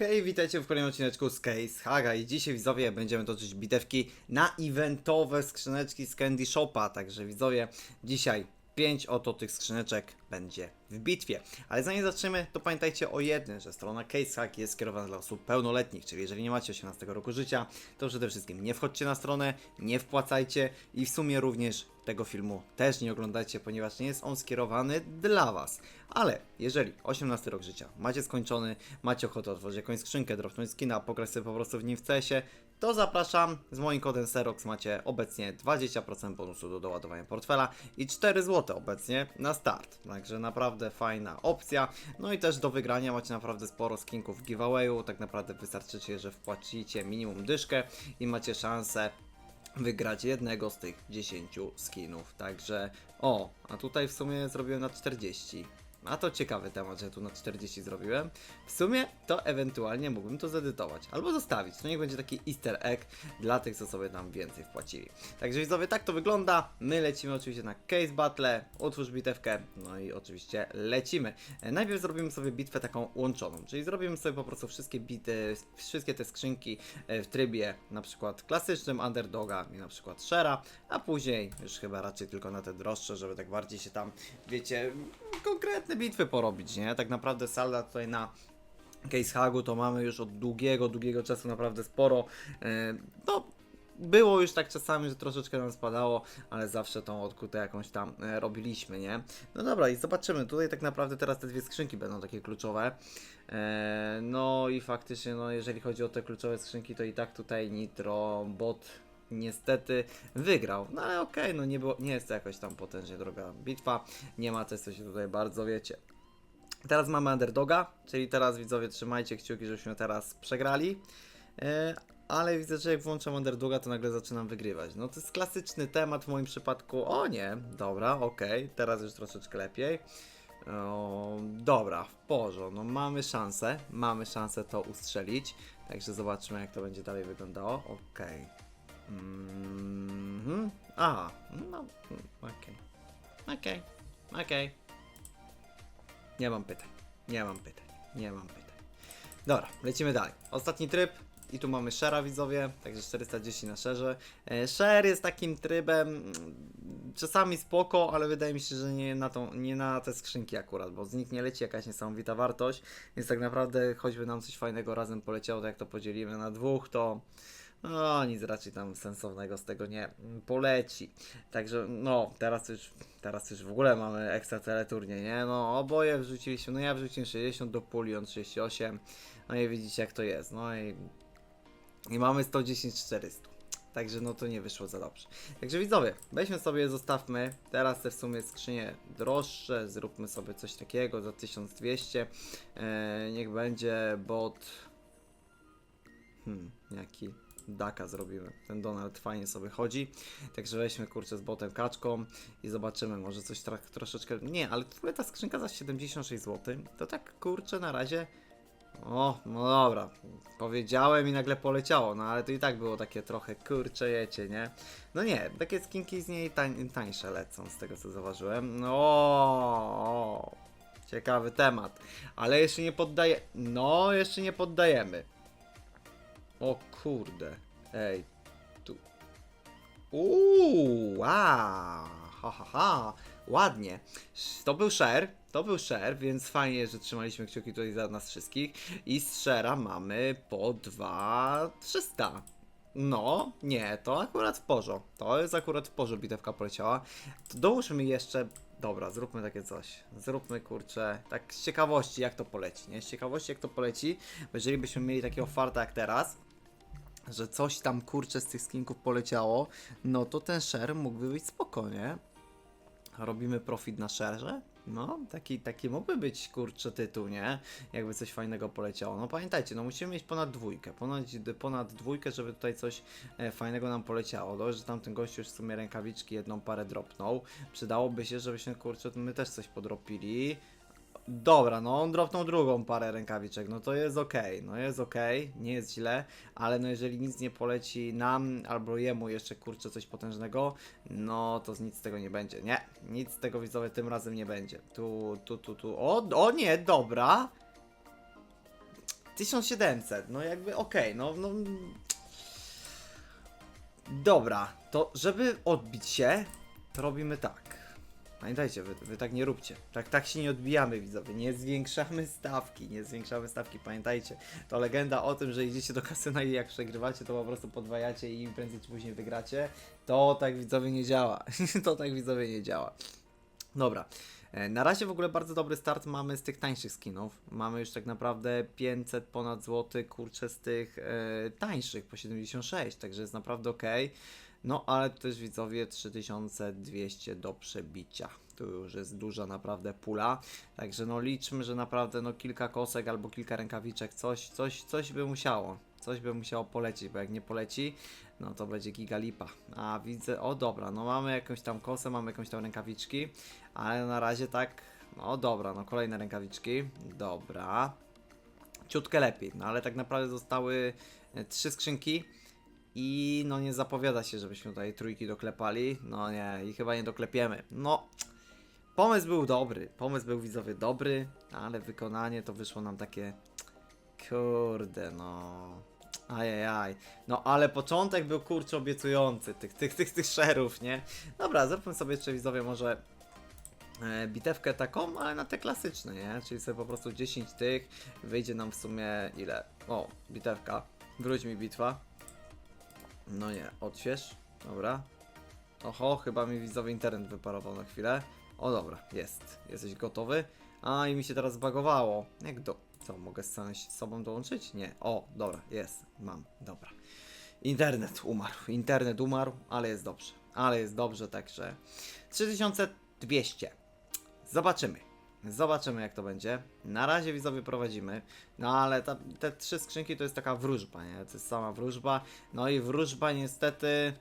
Hej, witajcie w kolejnym odcineczku z Case Haga i dzisiaj widzowie będziemy toczyć bitewki na eventowe skrzyneczki z Candy Shopa, także widzowie dzisiaj 5 oto tych skrzyneczek będzie w bitwie. Ale zanim zaczniemy, to pamiętajcie o jednym, że strona Case Hack jest skierowana dla osób pełnoletnich, czyli jeżeli nie macie 18 roku życia, to przede wszystkim nie wchodźcie na stronę, nie wpłacajcie i w sumie również tego filmu też nie oglądajcie, ponieważ nie jest on skierowany dla Was. Ale jeżeli 18 rok życia macie skończony, macie ochotę otworzyć jakąś skrzynkę, dropnąć skina, pograć sobie po prostu w nim w CS-ie, to zapraszam. Z moim kodem Serox macie obecnie 20% bonusu do doładowania portfela i 4 zł obecnie na start. Także naprawdę fajna opcja. No i też do wygrania macie naprawdę sporo skinków w giveawayu. Tak naprawdę wystarczycie, że wpłacicie minimum dyszkę i macie szansę wygrać jednego z tych 10 skinów. Także o, a tutaj w sumie zrobiłem na 40. A to ciekawy temat, że tu na 40 zrobiłem. W sumie to ewentualnie mógłbym to zedytować albo zostawić. To niech będzie taki easter egg dla tych, co sobie tam więcej wpłacili. Także widzowie, tak to wygląda. My lecimy oczywiście na case battle, utwórz bitewkę, no i oczywiście lecimy. E, Najpierw zrobimy sobie bitwę taką łączoną, czyli zrobimy sobie po prostu wszystkie bity, wszystkie te skrzynki e, w trybie na przykład klasycznym underdoga i na przykład shara, a później już chyba raczej tylko na te droższe, żeby tak bardziej się tam, wiecie, bitwy porobić, nie? Tak naprawdę salda tutaj na Case Hagu to mamy już od długiego, długiego czasu naprawdę sporo. E, No, było już tak czasami, że troszeczkę nam spadało, ale zawsze tą odkutę jakąś tam e, robiliśmy, nie? No dobra, i zobaczymy. Tutaj tak naprawdę teraz te dwie skrzynki będą takie kluczowe. E, No i faktycznie, no jeżeli chodzi o te kluczowe skrzynki, to i tak tutaj Nitro Bot niestety wygrał. No ale okej, no nie, było, nie jest to jakoś tam potężnie droga bitwa. Nie ma też, co się tutaj bardzo wiecie. Teraz mamy underdoga, czyli teraz widzowie trzymajcie kciuki, żebyśmy teraz przegrali. E, ale widzę, że jak włączam underdoga, to nagle zaczynam wygrywać. No to jest klasyczny temat w moim przypadku. O nie, dobra, okej, teraz już troszeczkę lepiej. O, dobra, w porządku, no mamy szansę, mamy szansę to ustrzelić. Także zobaczymy, jak to będzie dalej wyglądało. Okej. Mhm. Aha, no, mm, okej. Okej, okej. Nie mam pytań. Nie mam pytań. Nie mam pytań. Dobra, lecimy dalej. Ostatni tryb. I tu mamy Shara widzowie, także 410 na Sherze. E, Share jest takim trybem mm, czasami spoko, ale wydaje mi się, że nie na, tą, nie na te skrzynki akurat, bo z nich nie leci jakaś niesamowita wartość, więc tak naprawdę choćby nam coś fajnego razem poleciało, to jak to podzielimy na dwóch, to no nic raczej tam sensownego z tego nie poleci. Także no, teraz już, teraz już w ogóle mamy ekstra teleturnie, nie? No oboje wrzuciliśmy, no ja wrzuciłem 60 do puli, on 38, no i widzicie jak to jest, no i, i mamy 110 400. Także no to nie wyszło za dobrze. Także widzowie, weźmy sobie, zostawmy teraz te w sumie skrzynie droższe, zróbmy sobie coś takiego za 1200. E, niech będzie bot. Hmm, jaki Daka zrobimy. Ten Donald fajnie sobie chodzi. Także weźmy kurczę z botem kaczką i zobaczymy, może coś troszeczkę. Nie, ale w ogóle ta skrzynka za 76 zł. To tak kurczę na razie. O, no dobra. Powiedziałem i nagle poleciało, no ale to i tak było takie trochę kurcze jecie, nie? No nie, takie skinki z niej tań, tańsze lecą, z tego co zauważyłem. No, o, ciekawy temat. Ale jeszcze nie poddaje. No, jeszcze nie poddajemy. O kurde. Ej. Tu. Uuu, wow. Ha, ha, ha. Ładnie. To był share. To był share, więc fajnie, że trzymaliśmy kciuki tutaj za nas wszystkich. I z share'a mamy po 2300. No, nie, to akurat w porządku. To jest akurat w porządku, bitewka poleciała. To dołóżmy jeszcze. Dobra, zróbmy takie coś. Zróbmy kurczę, tak z ciekawości jak to poleci, nie? Z ciekawości jak to poleci, jeżeli byśmy mieli takiego farta jak teraz, że coś tam kurczę z tych skinków poleciało, no to ten share mógłby być spokojnie. Robimy profit na shareze? No, taki, taki mógłby być kurczę tytuł, nie? Jakby coś fajnego poleciało. No pamiętajcie, no musimy mieć ponad dwójkę. Ponad, ponad dwójkę, żeby tutaj coś e, fajnego nam poleciało. Dobrze, że tamten gościu już w sumie rękawiczki jedną parę dropnął. Przydałoby się, żebyśmy kurczę, my też coś podropili. Dobra, no on dropnął drugą parę rękawiczek, no to jest okej, no jest okej, nie jest źle, ale no jeżeli nic nie poleci nam albo jemu jeszcze kurczę coś potężnego, no to nic z tego nie będzie, nie, nic z tego widzowie tym razem nie będzie. Tu, tu, tu, tu, o, o nie, dobra. 1700, no jakby okej, no, no... Dobra, to żeby odbić się, robimy tak. Pamiętajcie, wy, wy tak nie róbcie. Tak, tak się nie odbijamy, widzowie. Nie zwiększamy stawki, nie zwiększamy stawki. Pamiętajcie, to legenda o tym, że idziecie do kasyna i jak przegrywacie, to po prostu podwajacie i prędzej czy później wygracie. To tak widzowie nie działa. to tak widzowie nie działa. Dobra. E, Na razie w ogóle bardzo dobry start mamy z tych tańszych skinów. Mamy już tak naprawdę 500 ponad złoty, kurczę, z tych e, tańszych po 76, także jest naprawdę ok. No ale też widzowie 3200 do przebicia. Tu już jest duża naprawdę pula. Także no liczmy, że naprawdę no kilka kosek albo kilka rękawiczek, coś, coś, coś by musiało. Coś by musiało polecieć, bo jak nie poleci, no to będzie gigalipa. A widzę, o dobra, no mamy jakąś tam kosę, mamy jakąś tam rękawiczki, ale na razie tak, no dobra, no kolejne rękawiczki, dobra. Ciutkę lepiej, no ale tak naprawdę zostały e, trzy skrzynki i no nie zapowiada się, żebyśmy tutaj trójki doklepali, no nie, i chyba nie doklepiemy. No, pomysł był dobry, pomysł był widzowie dobry, ale wykonanie to wyszło nam takie, kurde no... Ajajaj. No ale początek był kurczę obiecujący tych, tych, tych, tych szerów, nie? Dobra, zróbmy sobie jeszcze widzowie może e, bitewkę taką, ale na te klasyczne, nie? Czyli sobie po prostu 10 tych, wyjdzie nam w sumie ile? O, bitewka. Wróć mi bitwa. No nie, odśwież. Dobra. Oho, chyba mi widzowy internet wyparował na chwilę. O dobra, jest. Jesteś gotowy? A i mi się teraz zbagowało. Jak do... Co, mogę z sobą dołączyć? Nie. O, dobra, jest. Mam, dobra. Internet umarł. Internet umarł, ale jest dobrze. Ale jest dobrze, także 3200. Zobaczymy. Zobaczymy jak to będzie. Na razie widzowie prowadzimy. No ale ta, te trzy skrzynki to jest taka wróżba, nie? To jest sama wróżba. No i wróżba niestety...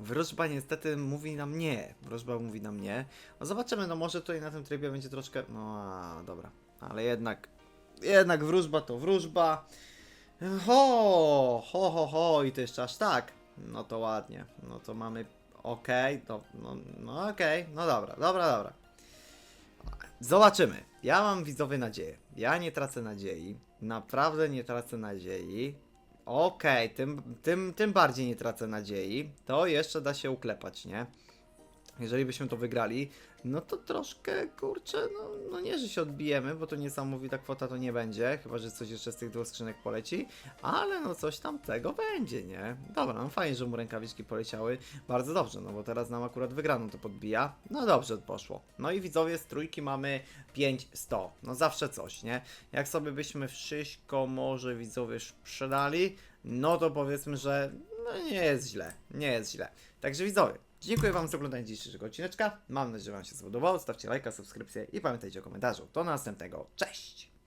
Wróżba niestety mówi nam nie. Wróżba mówi nam nie. No zobaczymy, no może tutaj na tym trybie będzie troszkę... No a, dobra. Ale jednak... Jednak wróżba to wróżba. Ho, ho, ho, ho. I to jeszcze aż tak. No to ładnie. No to mamy... Okej, to... No, no okej. No dobra, dobra, dobra. Zobaczymy. Ja mam widzowie nadzieję. Ja nie tracę nadziei. Naprawdę nie tracę nadziei. Okej, tym, tym, tym bardziej nie tracę nadziei. To jeszcze da się uklepać, nie? Jeżeli byśmy to wygrali, no to troszkę, kurczę, no, no nie, że się odbijemy, bo to niesamowita kwota to nie będzie, chyba, że coś jeszcze z tych dwóch skrzynek poleci, ale no coś tam tego będzie, nie? Dobra, no fajnie, że mu rękawiczki poleciały, bardzo dobrze, no bo teraz nam akurat wygraną to podbija, no dobrze poszło. No i widzowie, z trójki mamy 500, no zawsze coś, nie? Jak sobie byśmy wszystko może widzowie sprzedali, no to powiedzmy, że no nie jest źle, nie jest źle. Także widzowie, dziękuję Wam za oglądanie dzisiejszego odcineczka. Mam nadzieję, że Wam się spodobało. Stawcie lajka, subskrypcję i pamiętajcie o komentarzu. Do następnego. Cześć!